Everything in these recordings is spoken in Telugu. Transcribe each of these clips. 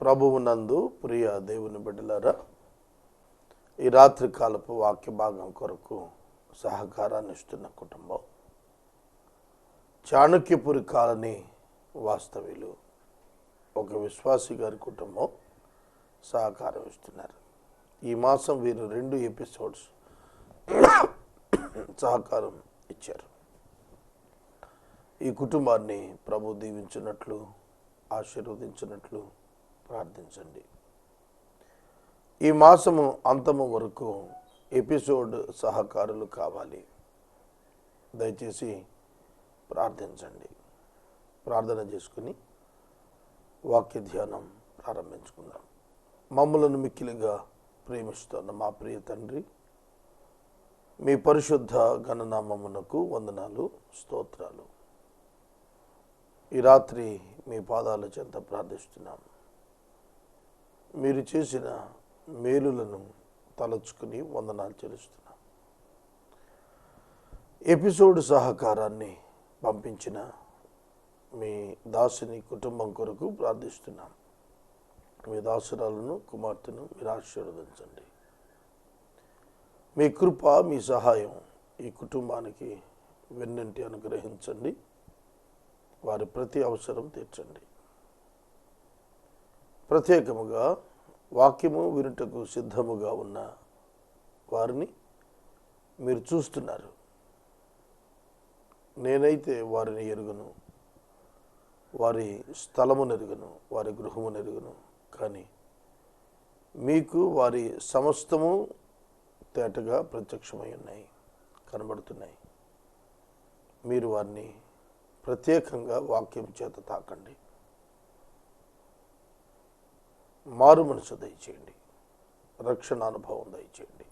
ప్రభువునందు ప్రియ దేవుని బిడ్డలారా ఈ రాత్రి కాలపు వాక్య భాగం కొరకు సహకారాన్ని ఇస్తున్న కుటుంబం. చాణక్యపురి కాలనీ వాస్తవ్యులు ఒక విశ్వాసి గారి కుటుంబం సహకారం ఇస్తున్నారు. ఈ మాసం వీరు రెండు ఎపిసోడ్స్ సహకారం ఇచ్చారు. ఈ కుటుంబాన్ని ప్రభు దీవించినట్లు ఆశీర్వదించినట్లు ప్రార్థించండి. ఈ మాసము అంతము వరకు ఎపిసోడ్ సహకారులు కావాలి. దయచేసి ప్రార్థించండి. ప్రార్థన చేసుకుని వాక్య ధ్యానం ప్రారంభించుకుందాం. మమ్మలను మిక్కిలిగా ప్రేమిస్తున్న మా ప్రియ తండ్రి మీ పరిశుద్ధ గణనామమునకు వందనాలు స్తోత్రాలు. ఈ రాత్రి మీ పాదాల చెంత ప్రార్థిస్తున్నాం. మీరు చేసిన మేలులను తలచుకుని వందనాలు చెల్లిస్తున్నాం. ఎపిసోడ్ సహకారాన్ని పంపించిన మీ దాసుని కుటుంబం కొరకు ప్రార్థిస్తున్నాం. మీ దాసురాలను కుమార్తెను మీరు ఆశీర్వదించండి. మీ కృప మీ సహాయం ఈ కుటుంబానికి వెన్నంటి అనుగ్రహించండి. వారి ప్రతి అవసరం తీర్చండి. ప్రత్యేకముగా వాక్యము వినుటకు సిద్ధముగా ఉన్న వారిని మీరు చూస్తున్నారు. నేనైతే వారిని ఎరుగును వారి స్థలమునెరుగును వారి గృహమునెరుగును కానీ మీకు వారి సమస్తము తేటగా ప్రత్యక్షమై ఉన్నాయి కనబడుతున్నాయి. మీరు వారిని ప్రత్యేకంగా వాక్యం చేత తాకండి. మారు మనసు దయచేయండి. రక్షణ అనుభవం దయచేయండి.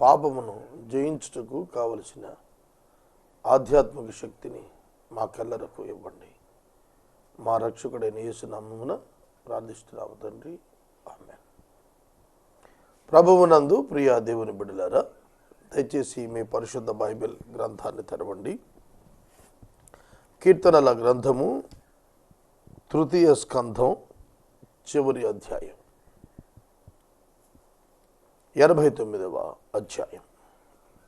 పాపమును జయించుటకు కావలసిన ఆధ్యాత్మిక శక్తిని మా కళ్ళరకు ఇవ్వండి. మా రక్షకుడైన యేసునామమున ప్రార్థిస్తున్నాము తండ్రి. ఆమె ప్రభువునందు ప్రియ దేవుని బిడ్డలారా దయచేసి మీ పరిశుద్ధ బైబిల్ గ్రంథాన్ని తెరవండి. కీర్తనల గ్రంథము తృతీయ స్కంధం చివరి అధ్యాయం. ఎనభై తొమ్మిదవ అధ్యాయం.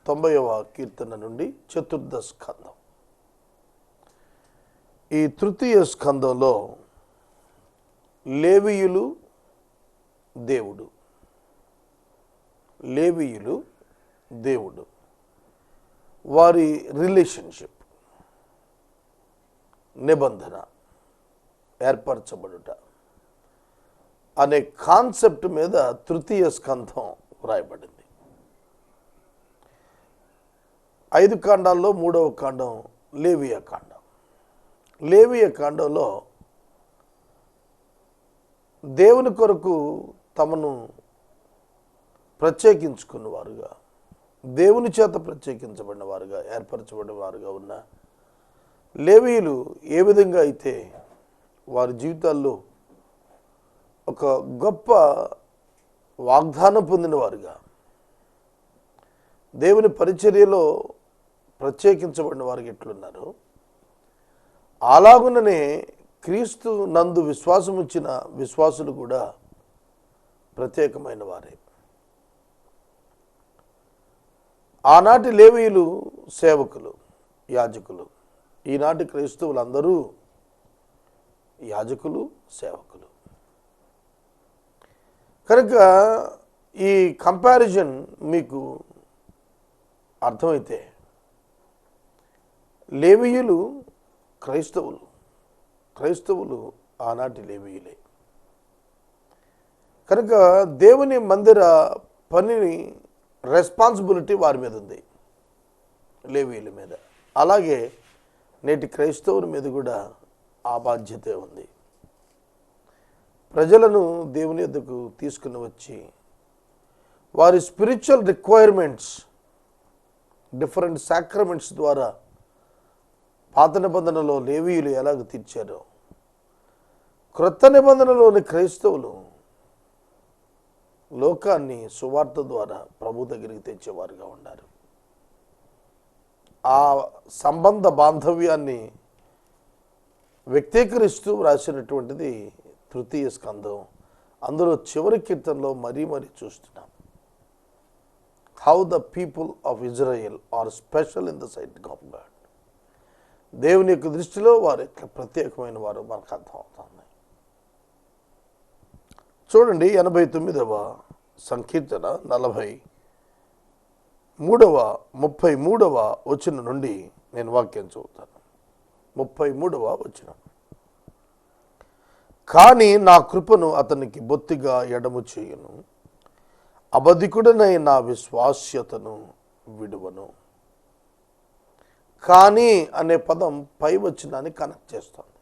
తొంభైవ కీర్తన నుండి చతుర్థ స్కందం. ఈ తృతీయ స్కందంలో లేవియులు దేవుడు. లేవియులు దేవుడు. వారి రిలేషన్షిప్. నిబంధన ఏర్పరచబడుట. అనే కాన్సెప్ట్ మీద తృతీయ స్కంధం వ్రాయబడింది. ఐదు కాండాల్లో మూడవ కాండం లేవియ కాండం. లేవియ కాండంలో దేవుని కొరకు తమను ప్రత్యేకించుకున్న వారుగా దేవుని చేత ప్రత్యేకించబడిన వారుగా ఏర్పరచబడిన వారుగా ఉన్న లేవీయులు ఏ విధంగా అయితే వారి జీవితాల్లో ఒక గొప్ప వాగ్దానం పొందినవారుగా. దేవుని పరిచర్యలో ప్రత్యేకించబడిన వారికి ఎట్లున్నారు అలాగుననే క్రీస్తు నందు విశ్వాసం ఇచ్చిన విశ్వాసులు కూడా ప్రత్యేకమైన వారే ఆనాటి లేవీయులు సేవకులు యాజకులు ఈనాటి క్రైస్తవులందరూ యాజకులు సేవకులు. కనుక ఈ కంపారిజన్ మీకు అర్థమైతే లేవీయులు క్రైస్తవులు క్రైస్తవులు ఆనాటి లేవీయులే. కనుక దేవుని మందిర పనిని రెస్పాన్సిబిలిటీ వారి మీద ఉంది లేవీయుల మీద. అలాగే నేటి క్రైస్తవుల మీద కూడా ఆ బాధ్యత ఉంది. ప్రజలను దేవుని యొద్దకు తీసుకుని వచ్చి వారి స్పిరిచువల్ రిక్వైర్మెంట్స్ డిఫరెంట్ సాక్రమెంట్స్ ద్వారా పాత నిబంధనలో లేవీయులు ఎలాగ తీర్చారో క్రొత్త నిబంధనలోని క్రైస్తవులు లోకాన్ని సువార్త ద్వారా ప్రభు దగ్గరికి తెచ్చేవారుగా ఉన్నారు. ఆ సంబంధ బాంధవ్యాన్ని వ్యక్తీకరిస్తూ వ్రాసినటువంటిది తృతీయ స్కందం. అందులో చివరి కీర్తనలో మరీ మరీ చూస్తున్నాం. How the people of Israel are special in the sight of God దేవుని యొక్క దృష్టిలో వారు యొక్క ప్రత్యేకమైన వారు మనకు అర్థమవుతుంది. చూడండి ఎనభై తొమ్మిదవ సంకీర్తన నలభై మూడవ ముప్పై మూడవ వచ్చిన నుండి నేను వాక్యం చదువుతాను. ముప్పై మూడవ వచ్చిన కానీ నా కృపను అతనికి బొత్తిగా ఎడము చేయను. అబధికుడనై నా విశ్వాస్యతను విడువను. కానీ అనే పదం పై వచనాన్ని కనెక్ట్ చేస్తుంది.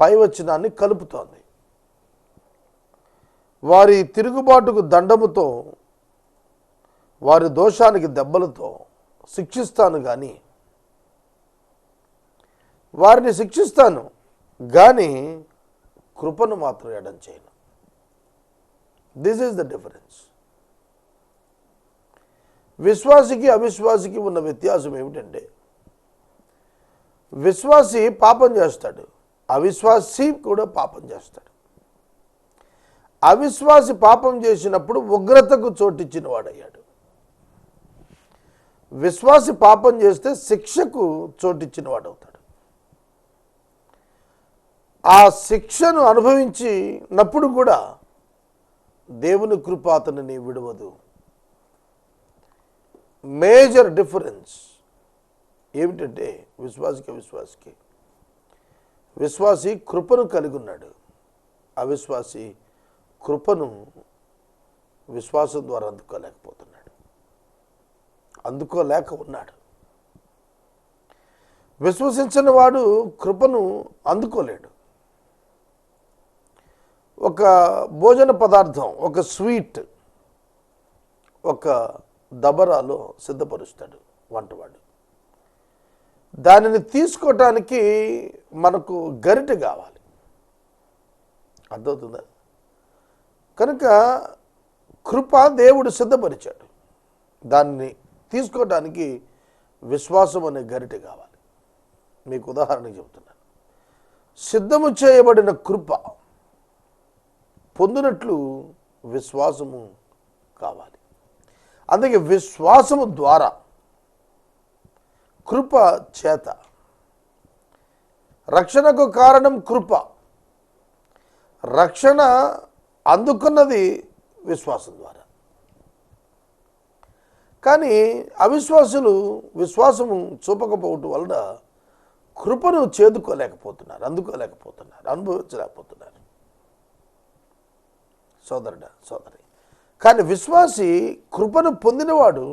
పై వచనాన్ని కలుపుతోంది. వారి తిరుగుబాటుకు దండముతో వారి దోషానికి దెబ్బలతో శిక్షిస్తాను కానీ వారిని శిక్షిస్తాను కానీ కృపను మాత్రం ఎడం చేయను. దిస్ ఈజ్ ద డిఫరెన్స్ విశ్వాసికి అవిశ్వాసికి ఉన్న వ్యత్యాసం ఏమిటంటే విశ్వాసి పాపం చేస్తాడు అవిశ్వాసి కూడా పాపం చేస్తాడు. అవిశ్వాసి పాపం చేసినప్పుడు ఉగ్రతకు చోటిచ్చిన వాడయ్యాడు. విశ్వాసి పాపం చేస్తే శిక్షకు చోటిచ్చిన వాడవుతాడు. ఆ శిక్షను అనుభవించినప్పుడు కూడా దేవుని కృప అతనిని విడవదు. మేజర్ డిఫరెన్స్ ఏమిటంటే విశ్వాసికి విశ్వాసికి విశ్వాసి కృపను కలిగి ఉన్నాడు. అవిశ్వాసి కృపను విశ్వాసం ద్వారా అందుకోలేకపోతున్నాడు. అందుకోలేక ఉన్నాడు. విశ్వసించిన వాడు కృపను అందుకోలేడు. ఒక భోజన పదార్థం ఒక స్వీట్ ఒక దబరాలో సిద్ధపరుస్తాడు వంటవాడు. దానిని తీసుకోవటానికి మనకు గరిట కావాలి. అర్థమవుతుందా? కనుక కృప దేవుడు సిద్ధపరిచాడు. దాన్ని తీసుకోవటానికి విశ్వాసం అనే గరిట కావాలి. మీకు ఉదాహరణ చెబుతున్నాను సిద్ధము చేయబడిన కృప పొందినట్లు విశ్వాసము కావాలి. అందుకే విశ్వాసము ద్వారా కృప చేత రక్షణకు కారణం కృప. రక్షణ అందుకున్నది విశ్వాసం ద్వారా. కానీ అవిశ్వాసులు విశ్వాసము చూపకపోవటం వలన కృపను చేదుకోలేకపోతున్నారు అందుకోలేకపోతున్నారు అనుభవించలేకపోతున్నారు. సోదరుడ సోదరి. కానీ విశ్వాసి కృపను పొందినవాడు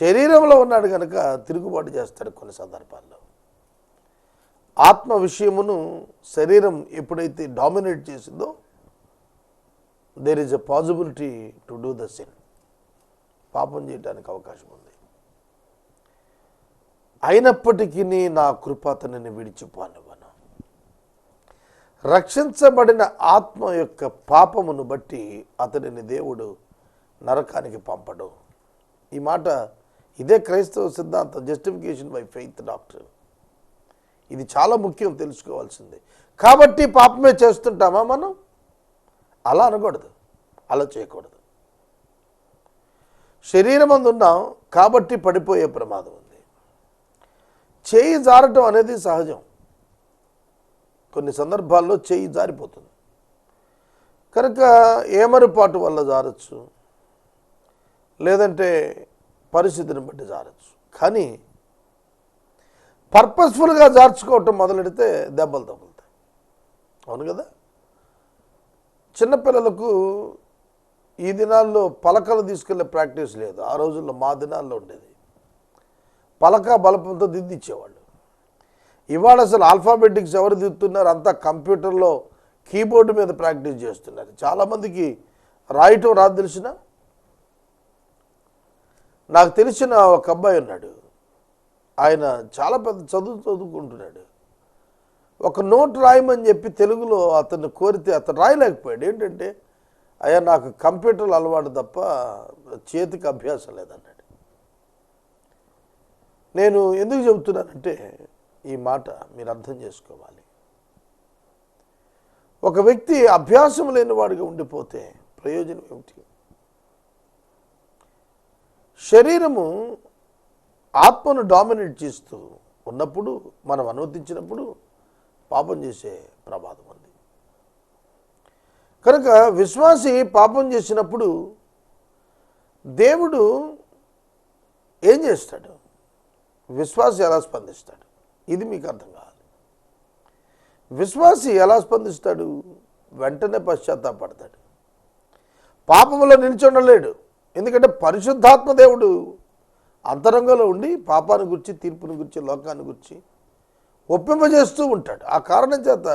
శరీరంలో ఉన్నాడు కనుక తిరుగుబాటు చేస్తాడు కొన్ని సందర్భాల్లో. ఆత్మ విషయమును శరీరం ఎప్పుడైతే డామినేట్ చేసిందో there is a possibility to do the sin పాపం చేయడానికి అవకాశం ఉంది. అయినప్పటికీ నా కృప అతనిని విడిచిపోనివ్వను. రక్షించబడిన ఆత్మ యొక్క పాపమును బట్టి అతనిని దేవుడు నరకానికి పంపడు. ఈ మాట ఇదే క్రైస్తవ సిద్ధాంతం జస్టిఫికేషన్ బై ఫెయిత్ డాక్టర్ ఇది చాలా ముఖ్యం తెలుసుకోవాల్సింది. కాబట్టి పాపమే చేస్తుంటామా మనం? అలా అనకూడదు. అలా చేయకూడదు. శరీరం ఉన్నాం కాబట్టి పడిపోయే ప్రమాదం ఉంది. చేయి జారటం అనేది సహజం. కొన్ని సందర్భాల్లో చేయి జారిపోతుంది. కనుక ఏమరిపాటు వల్ల జారచ్చు? లేదంటే పరిస్థితిని బట్టి జారచ్చు. కానీ పర్పస్ఫుల్గా జార్చుకోవటం మొదలెడితే దెబ్బలు తగులుతాయి. అవును కదా? చిన్నపిల్లలకు ఈ దినాల్లో పలకలు తీసుకెళ్ళే ప్రాక్టీస్ లేదు. ఆ రోజుల్లో మా దినాల్లో ఉండేది. పలక బలపంతో దిద్దిచ్చేవాళ్ళు. ఇవాళ అసలు ఆల్ఫాబెటిక్స్ ఎవరు దిద్దుతున్నారు? అంతా కంప్యూటర్లో కీబోర్డు మీద ప్రాక్టీస్ చేస్తున్నారు. చాలామందికి రాయటం రాదు తెలిసిన? నాకు తెలిసిన ఒక అబ్బాయి ఉన్నాడు. ఆయన చాలా పెద్ద చదువు చదువుకుంటున్నాడు. ఒక నోట్ రాయమని చెప్పి తెలుగులో అతన్ని కోరితే అతను రాయలేకపోయాడు. ఏంటంటే అయ్యా నాకు కంప్యూటర్లు అలవాటు తప్ప చేతికి అభ్యాసం లేదన్నాడు. నేను ఎందుకు చెబుతున్నానంటే ఈ మాట మీరు అర్థం చేసుకోవాలి. ఒక వ్యక్తి అభ్యాసం లేనివాడిగా ఉండిపోతే ప్రయోజనం ఏమిటి? శరీరము ఆత్మను డామినేట్ చేస్తూ ఉన్నప్పుడు మనం అనుమతించినప్పుడు పాపం చేసే ప్రమాదం ఉంది. కనుక విశ్వాసి పాపం చేసినప్పుడు దేవుడు ఏం చేస్తాడు? విశ్వాసి ఎలా స్పందిస్తాడు? ఇది మీకు అర్థం కావాలి విశ్వాసి ఎలా స్పందిస్తాడు? వెంటనే పశ్చాత్తాపడతాడు. పాపంలో నిల్చుండలేడు. ఎందుకంటే పరిశుద్ధాత్మ దేవుడు అంతరంగంలో ఉండి పాపాన్ని గురించి తీర్పుని గురించి లోకాన్ని గురించి ఒప్పింపజేస్తూ ఉంటాడు. ఆ కారణం చేత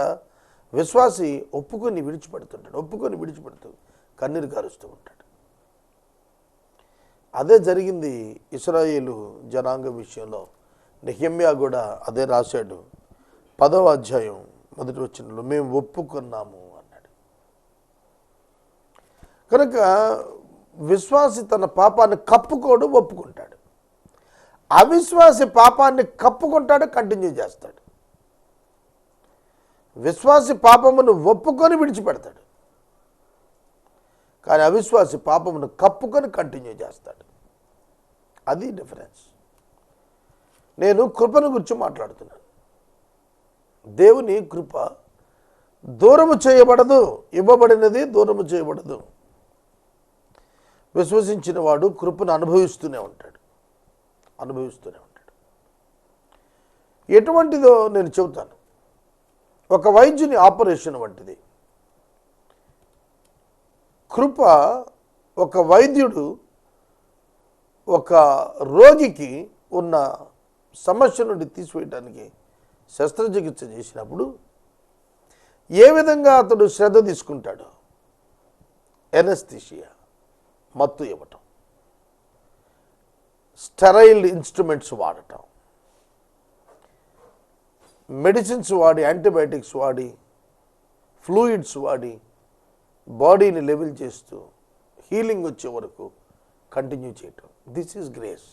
విశ్వాసి ఒప్పుకొని విడిచిపెడుతుంటాడు. ఒప్పుకొని విడిచిపెడుతూ కన్నీరు కారుస్తూ ఉంటాడు. అదే జరిగింది ఇస్రాయేలు జనాంగం విషయంలో. నెహమ్యా కూడా అదే రాశాడు. పదవ అధ్యాయం మొదటి వచ్చినలో మేము ఒప్పుకున్నాము అన్నాడు. కనుక విశ్వాసి తన పాపాన్ని కప్పుకోడు ఒప్పుకుంటాడు. అవిశ్వాసి పాపాన్ని కప్పుకుంటాడు కంటిన్యూ చేస్తాడు. విశ్వాసి పాపమును ఒప్పుకొని విడిచిపెడతాడు. కానీ అవిశ్వాసి పాపమును కప్పుకొని కంటిన్యూ చేస్తాడు. అది డిఫరెన్స్. నేను కృపను గురించి మాట్లాడుతున్నాను. దేవుని కృప దూరము చేయబడదు ఇవ్వబడినది దూరము చేయబడదు. విశ్వసించిన వాడు కృపను అనుభవిస్తూనే ఉంటాడు. అనుభవిస్తూనే ఉంటాడు. ఎటువంటిదో నేను చెబుతాను. ఒక వైద్యుని ఆపరేషన్ వంటిది. కృప ఒక వైద్యుడు ఒక రోగికి ఉన్న సమస్య నుండి తీసివేయడానికి శస్త్రచికిత్స చేసినప్పుడు ఏ విధంగా అతడు శ్రద్ధ తీసుకుంటాడో? ఎనస్థిషియా మత్తు ఇవ్వటం. స్టెరైల్డ్ ఇన్స్ట్రుమెంట్స్ వాడటం. మెడిసిన్స్ వాడి యాంటీబయాటిక్స్ వాడి ఫ్లూయిడ్స్ వాడి బాడీని లెవెల్ చేస్తూ హీలింగ్ వచ్చే వరకు కంటిన్యూ చేయటం. దిస్ ఈజ్ గ్రేస్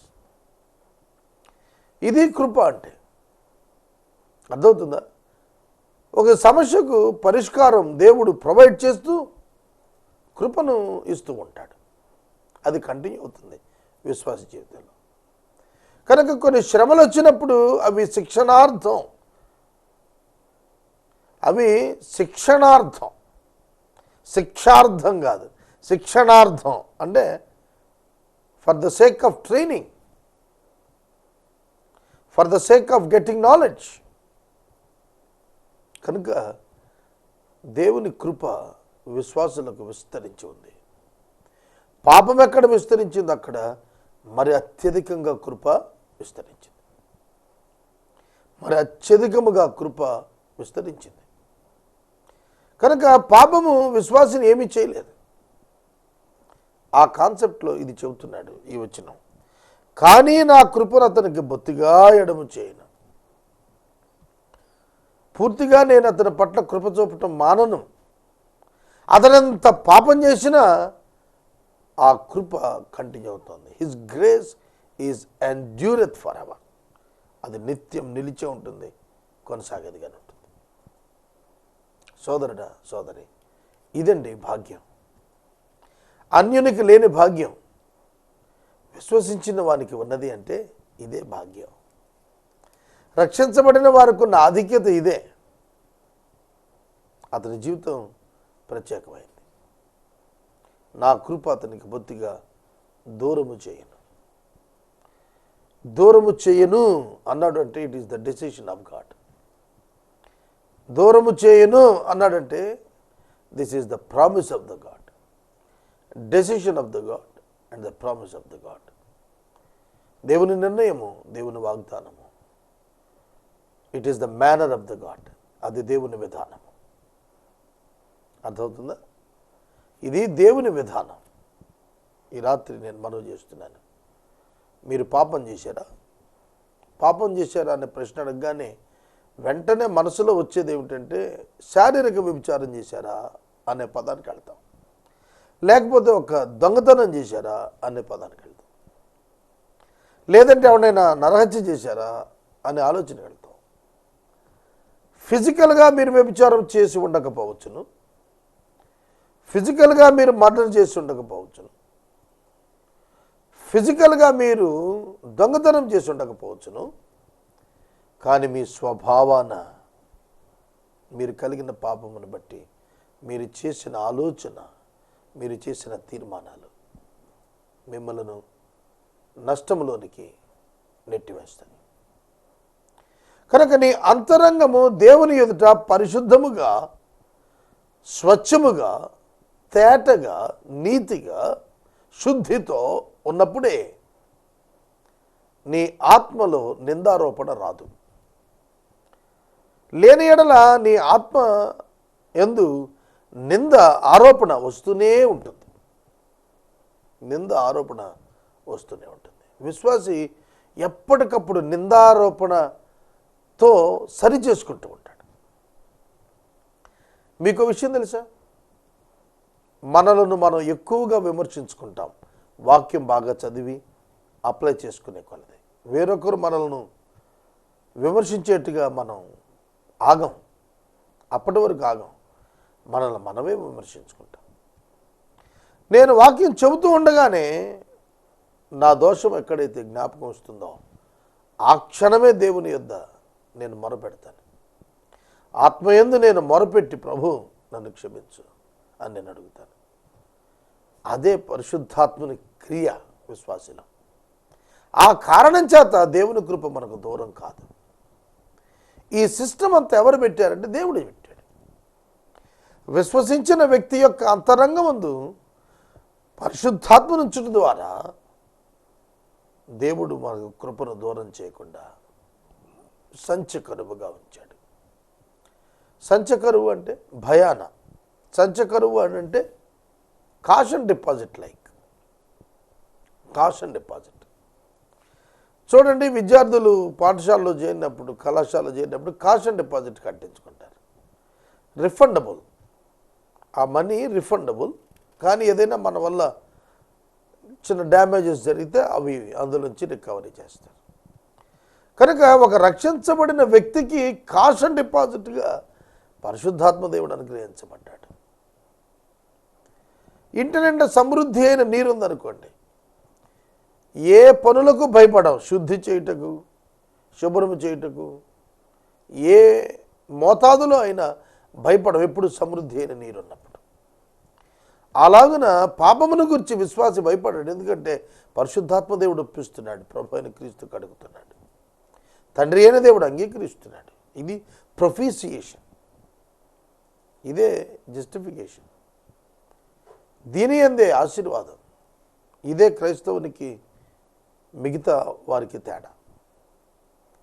ఇది కృప అంటే. అర్థమవుతుందా? ఒక సమస్యకు పరిష్కారం దేవుడు ప్రొవైడ్ చేస్తూ కృపను ఇస్తూ ఉంటాడు. అది కంటిన్యూ అవుతుంది విశ్వాస జీవితంలో. కనుక కొన్ని శ్రమలు వచ్చినప్పుడు అవి శిక్షణార్థం. అవి శిక్షణార్థం. శిక్షార్థం కాదు. శిక్షణార్థం. అంటే for the sake of training for the sake of getting knowledge కనుక దేవుని కృప విశ్వాసులకు విస్తరించి ఉంది. పాపం ఎక్కడ విస్తరించింది అక్కడ మరి అత్యధికంగా కృప విస్తరించింది. మరి అత్యధికముగా కృప విస్తరించింది. కనుక పాపము విశ్వాసిని ఏమీ చేయలేదు. ఆ కాన్సెప్ట్లో ఇది చెబుతున్నాడు ఈ వచనం. కానీ నా కృపను అతనికి బొత్తిగా ఎడము చేయను. పూర్తిగా నేను అతని పట్ల కృప చూపటం మానను. అతనంత పాపం చేసినా ఆ కృప కంటిన్యూ అవుతుంది. His grace is endureth for ever అది నిత్యం నిలిచే ఉంటుంది కొనసాగేదిగానే ఉంటుంది. సోదరుడా సోదరి ఇదండి భాగ్యం. అన్యునికి లేని భాగ్యం. విశ్వసించిన వానికి ఉన్నది అంటే ఇదే భాగ్యం. రక్షించబడిన వారికి ఉన్న ఆధిక్యత ఇదే. అతని జీవితం ప్రత్యేకమైంది. నా కృప అతనికి బొత్తిగా దూరము చేయను. దూరము చేయను అన్నాడు అంటే it is the decision of God దూరము చేయను అన్నాడంటే this is the promise of the God decision of the God and the promise of the God దేవుని నిర్ణయము దేవుని వాగ్దానము. It is the manner of the God అది దేవుని విధానము. అర్థమవుతుందా? ఇది దేవుని విధానం. ఈ రాత్రి నేను మనవి చేస్తున్నాను. మీరు పాపం చేశారా? పాపం చేశారా అనే ప్రశ్న అడగగానే వెంటనే మనసులో వచ్చేది ఏమిటంటే శారీరక వ్యభిచారం చేశారా అనే పదానికి వెళ్తాం లేకపోతే ఒక దొంగతనం చేశారా అనే పదానికి వెళ్తాం. లేదంటే ఎవరైనా నరహత్య చేశారా అనే ఆలోచన వెళ్తాం. ఫిజికల్గా మీరు వ్యభిచారం చేసి ఉండకపోవచ్చును. ఫిజికల్గా మీరు మర్డర్ చేసి ఉండకపోవచ్చును. ఫిజికల్గా మీరు దొంగతనం చేసి ఉండకపోవచ్చును. కానీ మీ స్వభావాన మీరు కలిగిన పాపమును బట్టి మీరు చేసిన ఆలోచన మీరు చేసిన తీర్మానాలు మిమ్మలను నష్టములోనికి నెట్టివేస్తాయి. కనుక నీ అంతరంగము దేవుని ఎదుట పరిశుద్ధముగా స్వచ్ఛముగా తేటగా నీతిగా శుద్ధితో ఉన్నప్పుడే నీ ఆత్మలో నిందారోపణ రాదు. లేని ఎడల నీ ఆత్మ ఎందు నింద ఆరోపణ వస్తూనే ఉంటుంది. నింద ఆరోపణ వస్తూనే ఉంటుంది. విశ్వాసి ఎప్పటికప్పుడు నిందారోపణతో సరి చేసుకుంటూ ఉంటాడు. మీకు విషయం తెలుసా? మనలను మనం ఎక్కువగా విమర్శించుకుంటాం. వాక్యం బాగా చదివి అప్లై చేసుకునే కొలది. వేరొకరు మనలను విమర్శించేట్టుగా మనం ఆగం. అప్పటి వరకు ఆగం. మనల్ని మనమే విమర్శించుకుంటాం. నేను వాక్యం చెబుతూ ఉండగానే నా దోషం ఎక్కడైతే జ్ఞాపకం వస్తుందో ఆ క్షణమే దేవుని యొద్ద నేను మొరపెడతాను. ఆత్మయందు నేను మొరపెట్టి ప్రభు నన్ను క్షమించు అని నేను అడుగుతాను. అదే పరిశుద్ధాత్మని క్రియ విశ్వాసిలో. ఆ కారణం చేత దేవుని కృప మనకు దూరం కాదు. ఈ సిస్టమ్ అంతా ఎవరు పెట్టారంటే దేవుడు పెట్టారు విశ్వసించిన వ్యక్తి యొక్క అంతరంగముందు పరిశుద్ధాత్మ నుంచడం ద్వారా దేవుడు మనకు కృపను దూరం చేయకుండా సంచకరువుగా ఉంచాడు. సంచకరువు అంటే భయాన. సంచకరువు అని అంటే caution deposit like. Caution deposit. చూడండి విద్యార్థులు పాఠశాలలో చేరినప్పుడు కళాశాలలో చేరినప్పుడు కాషన్ డిపాజిట్ కట్టించుకుంటారు. రిఫండబుల్. ఆ మనీ రిఫండబుల్. కానీ ఏదైనా మన వల్ల చిన్న డ్యామేజెస్ జరిగితే అవి అందులోంచి రికవరీ చేస్తారు. కనుక ఒక రక్షించబడిన వ్యక్తికి కాషన్ డిపాజిట్గా పరిశుద్ధాత్మదేవుడు అనుగ్రహించబడ్డాడు. ఇంటి నిండా సమృద్ధి అయిన నీరు ఉందనుకోండి. ఏ పనులకు భయపడవు. శుద్ధి చేయుటకు శుభ్రము చేయుటకు ఏ మోతాదులో అయినా భయపడవు. ఎప్పుడు సమృద్ధి అయిన నీరున్నప్పుడు. అలాగున పాపమును గురించి విశ్వాసి భయపడాడు. ఎందుకంటే పరిశుద్ధాత్మ దేవుడు ఒప్పిస్తున్నాడు. ప్రభు అయిన క్రీస్తు కడుగుతున్నాడు. తండ్రి అయిన దేవుడు అంగీకరిస్తున్నాడు. ఇది ప్రొఫీసియేషన్. ఇదే జస్టిఫికేషన్. దీని అందే ఆశీర్వాదం. ఇదే క్రైస్తవునికి మిగతా వారికి తేడా.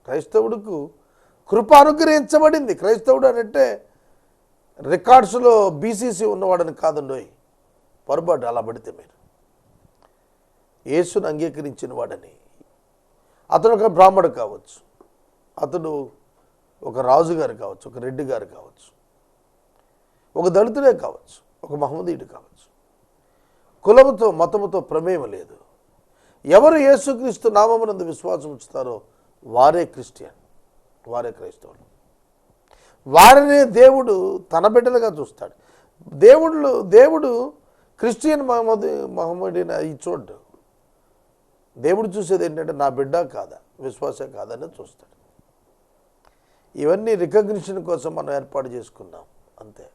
క్రైస్తవుడుకు కృప అనుగ్రహించబడింది. క్రైస్తవుడు అనంటే రికార్డ్స్లో బీసీసీ ఉన్నవాడని కాదండోయ్ పొరపాటు అలా పడితే మీరు. యేసును అంగీకరించిన వాడని. అతను ఒక బ్రాహ్మడు కావచ్చు. అతడు ఒక రాజుగారు కావచ్చు ఒక రెడ్డి గారు కావచ్చు. ఒక దళితుడే కావచ్చు ఒక మహమ్మదీయుడు కావచ్చు. కులముతో మతముతో ప్రమేయం లేదు. ఎవరు యేసుక్రీస్తు నామమునందు విశ్వాసం ఉంచుతారో వారే క్రిస్టియన్ వారే క్రైస్తవులు. వారినే దేవుడు తన బిడ్డలుగా చూస్తాడు. దేవుళ్ళు దేవుడు క్రిస్టియన్ మహమ్మద్ మహమ్మడిని ఈ చూడ్డు. దేవుడు చూసేది ఏంటంటే నా బిడ్డ కాదా విశ్వాస కాదని చూస్తాడు. ఇవన్నీ రికగ్నిషన్ కోసం మనం ఏర్పాటు చేసుకున్నాం అంతే.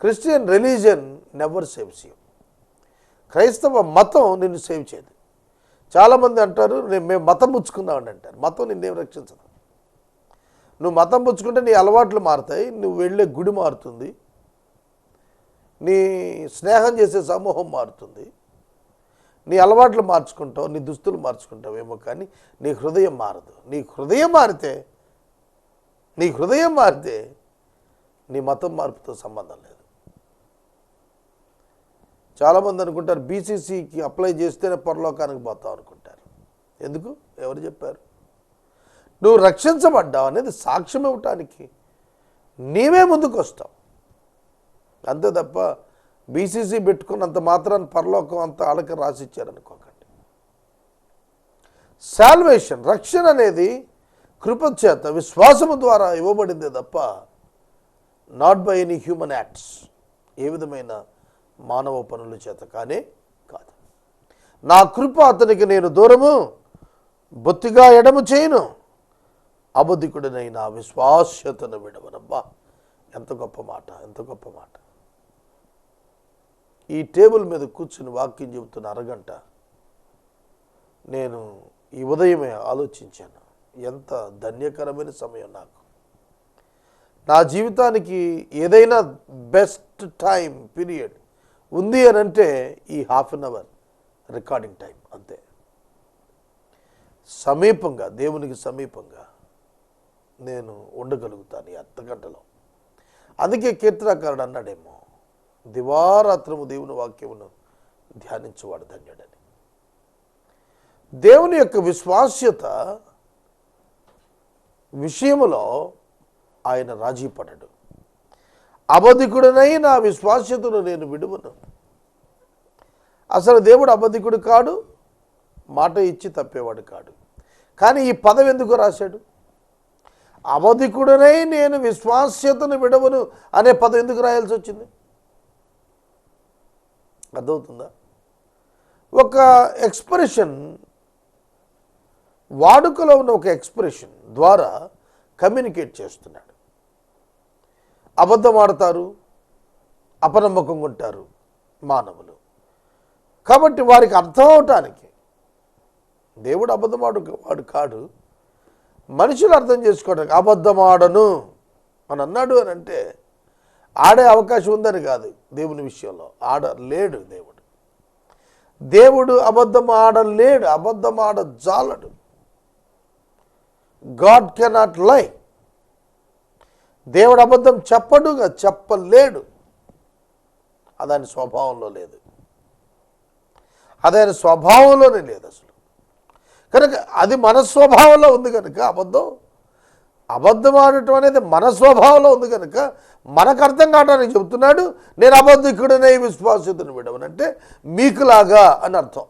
Christian religion never saves you. క్రైస్తవ మతం నిన్ను సేవ్ చేయదు. చాలామంది అంటారు నేను మేము మతం పుచ్చుకున్నామని అంటారు. మతం నిన్నేం రక్షించదు. నువ్వు మతం పుచ్చుకుంటే నీ అలవాట్లు మారుతాయి నువ్వు వెళ్ళే గుడి మారుతుంది నీ స్నేహం చేసే సమూహం మారుతుంది. నీ అలవాట్లు మార్చుకుంటావు నీ దుస్తులు మార్చుకుంటావేమో కానీ నీ హృదయం మారదు. నీ హృదయం మారితే నీ హృదయం మారితే నీ మతం మార్పుతో సంబంధం లేదు. చాలామంది అనుకుంటారు బీసీసీకి అప్లై చేస్తేనే పరలోకానికి పోతావు అనుకుంటారు. ఎందుకు? ఎవరు చెప్పారు? నువ్వు రక్షించబడ్డావు అనేది సాక్ష్యం ఇవ్వటానికి నీవే ముందుకు వస్తావు అంతే తప్ప బీసీసీ పెట్టుకున్నంత మాత్రాన్ని పరలోకం అంతా ఆడక రాసిచ్చారనుకోకండి. శాల్వేషన్ రక్షణ అనేది కృప చేత విశ్వాసము ద్వారా ఇవ్వబడిందే తప్ప not by any human acts ఏ విధమైన మానవ పనుల చేత కానీ కాదు. నా కృప అతనికి నేను దూరము బొత్తిగా ఎడము చేయను. అబద్ధికుడినై విశ్వాస్యతను విడవనబ్బా. ఎంత గొప్ప మాట ఎంత గొప్ప మాట. ఈ టేబుల్ మీద కూర్చుని వాక్యం చెబుతున్న అరగంట నేను ఈ ఉదయమే ఆలోచించాను. ఎంత ధన్యకరమైన సమయం నాకు. నా జీవితానికి ఏదైనా బెస్ట్ టైం పీరియడ్ ఉంది అని అంటే ఈ half an hour recording time అంతే. సమీపంగా దేవునికి సమీపంగా నేను ఉండగలుగుతాను ఈ అర్ధ గంటలో అందుకే కీర్తనాకారుడు అన్నాడేమో దివారాత్రము దేవుని వాక్యమును ధ్యానించువాడు ధన్యుడని. దేవుని యొక్క విశ్వాస్యత విషయములో ఆయన రాజీ పడడు అబధికుడనై నా విశ్వాస్యతను నేను విడువను. అసలు దేవుడు అబద్ధికుడు కాడు మాట ఇచ్చి తప్పేవాడు కాడు. కానీ ఈ పదం ఎందుకు రాశాడు? అబధికుడనై నేను విశ్వాస్యతను విడవను అనే పదం ఎందుకు రాయాల్సి వచ్చింది? అర్థమవుతుందా? ఒక ఎక్స్ప్రెషన్ వాడుకలో ఉన్న ఒక ఎక్స్ప్రెషన్ ద్వారా కమ్యూనికేట్ చేస్తున్నాడు. అబద్ధం ఆడతారు అపనమ్మకంగా ఉంటారు మానవులు. కాబట్టి వారికి అర్థం అవటానికి దేవుడు అబద్ధమాడు వాడు కాడు. మనుషులు అర్థం చేసుకోవడానికి అబద్ధమాడను అని అన్నాడు అని అంటే ఆడే అవకాశం ఉందని కాదు దేవుని విషయంలో. ఆడలేడు దేవుడు. దేవుడు అబద్ధం ఆడలేడు అబద్ధం ఆడ జాలడు. గాడ్ కెనాట్ లై దేవుడు అబద్ధం చెప్పడుగా చెప్పలేడు. అదని స్వభావంలో లేదు. అది స్వభావంలోనే లేదు అసలు. కనుక అది మన స్వభావంలో ఉంది కనుక అబద్ధం అబద్ధం ఆడటం అనేది మన స్వభావంలో ఉంది కనుక మనకు అర్థం కావడానికి చెబుతున్నాడు నేను అబద్ధికుడనే విశ్వాసితుని విడవనంటే మీకులాగా అని అర్థం.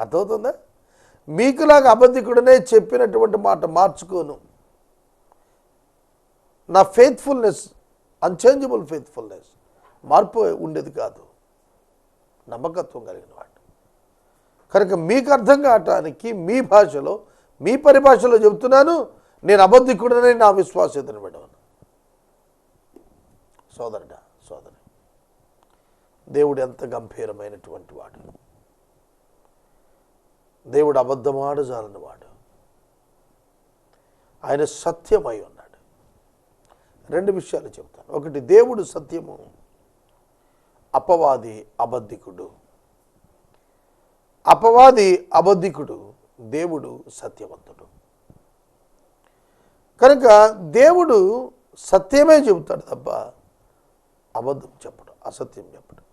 అర్థమవుతుందా? మీకులాగా అబద్ధికుడనే చెప్పినటువంటి మాట మార్చుకోను. నా ఫెయిత్ఫుల్నెస్ అన్చేంజబుల్ ఫెయిత్ఫుల్నెస్ మార్పు ఉండేది కాదు. నమ్మకత్వం కలిగిన వాడు. కనుక మీకు అర్థం కావటానికి మీ భాషలో మీ పరిభాషలో చెబుతున్నాను నేను అబద్ధికుడనే నా విశ్వాసతను విడవను. సోదరుడా సోదరు దేవుడు ఎంత గంభీరమైనటువంటి వాడు. దేవుడు అబద్ధమాడు జాలని వాడు ఆయన సత్యమై ఉన్నాడు. రెండు విషయాలు చెప్తాను ఒకటి దేవుడు సత్యము అపవాది అబద్ధికుడు. అపవాది అబద్ధికుడు దేవుడు సత్యవంతుడు. కనుక దేవుడు సత్యమే చెబుతాడు తప్ప అబద్ధం చెప్పడం అసత్యం చెప్పడం.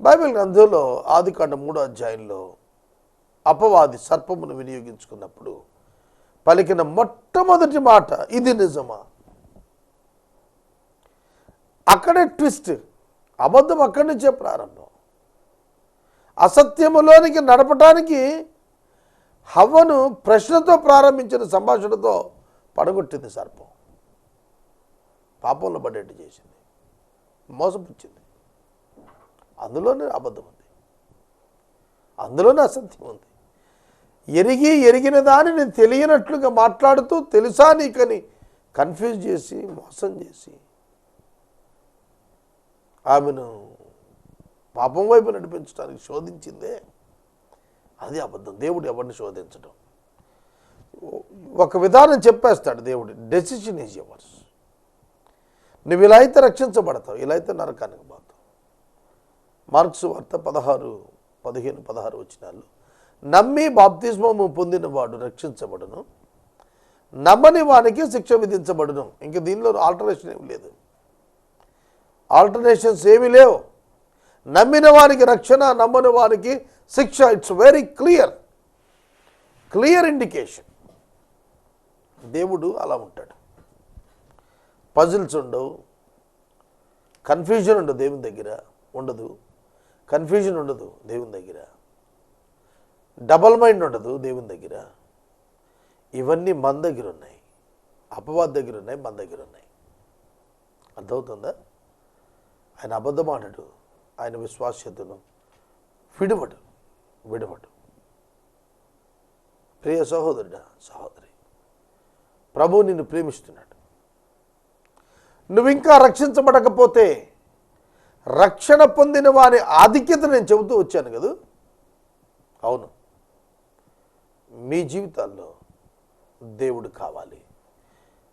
బైబిల్ గ్రంథంలో ఆదికాండ మూడో అధ్యాయంలో అపవాది సర్పమును వినియోగించుకున్నప్పుడు పలికిన మొట్టమొదటి మాట ఇది నిజమా? అక్కడే ట్విస్ట్ అబద్ధం అక్కడి నుంచే ప్రారంభం. అసత్యములోనికి నడపటానికి హవ్వను ప్రశ్నతో ప్రారంభించిన సంభాషణతో పడగొట్టింది సర్పం. పాపంలో పడేట్టు చేసింది. మోసపుచ్చింది. అందులోనే అబద్ధం ఉంది. అందులోనే అసత్యం ఉంది. ఎరిగి ఎరిగిన దాన్ని నేను తెలియనట్లుగా మాట్లాడుతూ తెలుసా నీకని కన్ఫ్యూజ్ చేసి మోసం చేసి. ఆమెను పాపం వైపు నడిపించడానికి శోధించిందే. అది అబద్ధం. దేవుడు ఎవరిని శోధించడం? ఒక విధానం చెప్పేస్తాడు దేవుడు డెసిషన్ ఈజ్ ఎవర్స్ నువ్వు ఇలా అయితే రక్షించబడతావు ఇలా అయితే నరకానికి పోతావు. మార్క్స్ వార్త పదహారు పదిహేను పదహారు వచ్చినాలు నమ్మి బాప్తిస్మము పొందినవాడు రక్షించబడును నమ్మని వానికి శిక్ష విధించబడును. ఇంక దీనిలో ఆల్టర్నేషన్ ఏమి లేదు. ఆల్టర్నేషన్స్ ఏమీ లేవు. నమ్మిన వారికి రక్షణ నమ్మని వారికి శిక్ష it's very clear clear indication దేవుడు అలా ఉంటాడు. పజిల్స్ ఉండవు. కన్ఫ్యూజన్ ఉండదు దేవుని దగ్గర. ఉండదు. కన్ఫ్యూజన్ ఉండదు దేవుని దగ్గర. డబల్ మైండ్ ఉండదు దేవుని దగ్గర. ఇవన్నీ మన దగ్గర ఉన్నాయి. అపవాద్ దగ్గర ఉన్నాయి మన దగ్గర ఉన్నాయి. అర్థమవుతుందా? ఆయన అబద్ధమాడడు ఆయన విశ్వాస్యతను విడువడు. విడవడు. ప్రియ సహోదరుడా సహోదరి ప్రభు నిన్ను ప్రేమిస్తున్నాడు. నువ్వు ఇంకా రక్షించబడకపోతే రక్షణ పొందిన వారి ఆధిక్యత నేను చెబుతూ వచ్చాను కదా? అవును. మీ జీవితాల్లో దేవుడు కావాలి.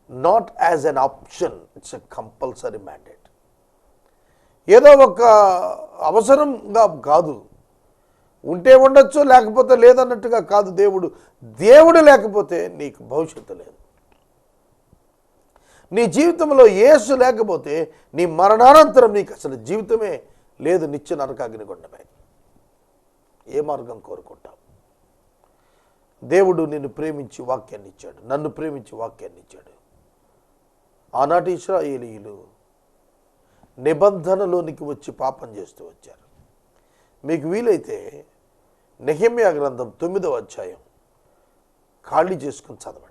Not as an option it's a compulsory mandate ఏదో ఒక అవసరంగా కాదు. ఉంటే ఉండొచ్చు లేకపోతే లేదన్నట్టుగా కాదు దేవుడు. దేవుడు లేకపోతే నీకు భవిష్యత్తు లేదు. నీ జీవితంలో ఏసు లేకపోతే నీ మరణానంతరం నీకు అసలు జీవితమే లేదు నిత్య నరకాగ్నికొండమే ఏ మార్గం కోరుకుంటావు? దేవుడు నిన్ను ప్రేమించి వాక్యాన్ని ఇచ్చాడు నన్ను ప్రేమించి వాక్యాన్ని ఇచ్చాడు ఆనాటి ఇస్రాయేలీలు నిబంధనలోనికి వచ్చి పాపం చేస్తూ వచ్చారు. మీకు వీలైతే నెహమ్యా గ్రంథం తొమ్మిదవ అధ్యాయం ఖాళీ చేసుకుని చదవండి.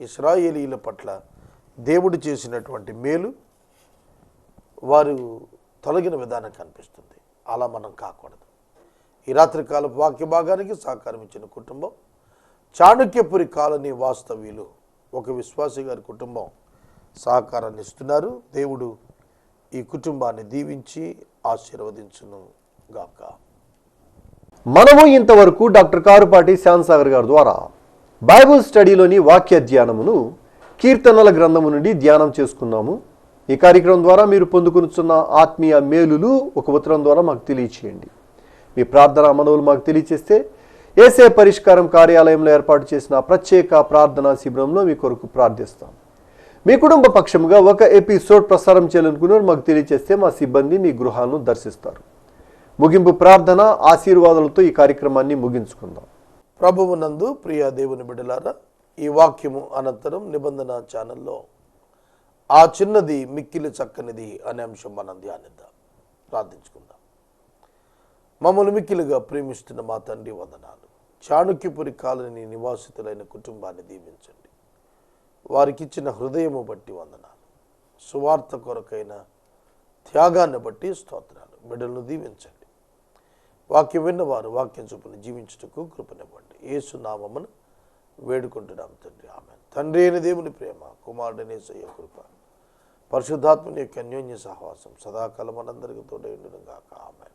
ఇస్రాయేలీల పట్ల దేవుడు చేసినటువంటి మేలు వారు తొలగిన విధానం కనిపిస్తుంది. అలా మనం కాకూడదు. ఈ రాత్రికాల వాక్య భాగానికి సహకారం ఇచ్చిన కుటుంబం చాణక్యపురి కాలనీ వాస్తవ్యులు ఒక విశ్వాసి గారి కుటుంబం సహకారాన్ని ఇస్తున్నారు. దేవుడు ఈ కుటుంబాన్ని దీవించి ఆశీర్వదించును గాక. మనము ఇంతవరకు డాక్టర్ కారుపాటి శ్యాన్సాగర్ గారి ద్వారా బైబుల్ స్టడీలోని వాక్య ధ్యానమును కీర్తనల గ్రంథము నుండి ధ్యానం చేసుకున్నాము. ఈ కార్యక్రమం ద్వారా మీరు పొందుకునుచున్న ఆత్మీయ మేలులు ఒక ఉత్తరం ద్వారా మాకు తెలియచేయండి. మీ ప్రార్థన మనవులు మాకు తెలియచేస్తే ఏసే పరిష్కారం కార్యాలయంలో ఏర్పాటు చేసిన ప్రత్యేక ప్రార్థనా శిబిరంలో మీ కొరకు ప్రార్థిస్తాం. మీ కుటుంబ పక్షముగా ఒక ఎపిసోడ్ ప్రసారం చేయాలనుకున్నారు మాకు తెలియచేస్తే మా సిబ్బంది మీ గృహాలను దర్శిస్తారు. ముగింపు ప్రార్థన ఆశీర్వాదాలతో ఈ కార్యక్రమాన్ని ముగించుకుందాం. ప్రభువు నందు ప్రియ దేవుని బిడలారా ఈ వాక్యము అనంతరం నిబంధన ఛానల్లో ఆ చిన్నది మిక్కిలి చక్కనిది అనే అంశం మనం ధ్యానిద్దాం. ప్రార్థించుకుందాం. మమ్మల్ని మిక్కిలిగా ప్రేమిస్తున్న మా తండ్రి వందనాలు. చాణుక్యపురి కాలనీ నివాసితులైన కుటుంబాన్ని దీవించండి. వారికిచ్చిన హృదయము బట్టి వందనాలు. సువార్త కొరకైన త్యాగాన్ని బట్టి స్తోత్రాలు. బిడ్డలను దీవించండి. వాక్యం విన్నవారు వాక్యం చొప్పున జీవించుటకు కృపనివ్వండి. ఏసునామమును వేడుకుంటున్నాం తండ్రి. ఆమె తండ్రి అయిన దేవుని ప్రేమ కుమారుడనే సయ్య కృప పరిశుద్ధాత్మని యొక్క అన్యోన్య సహవాసం సదాకాలం మనందరికీ తోడైండును గాక ఆమె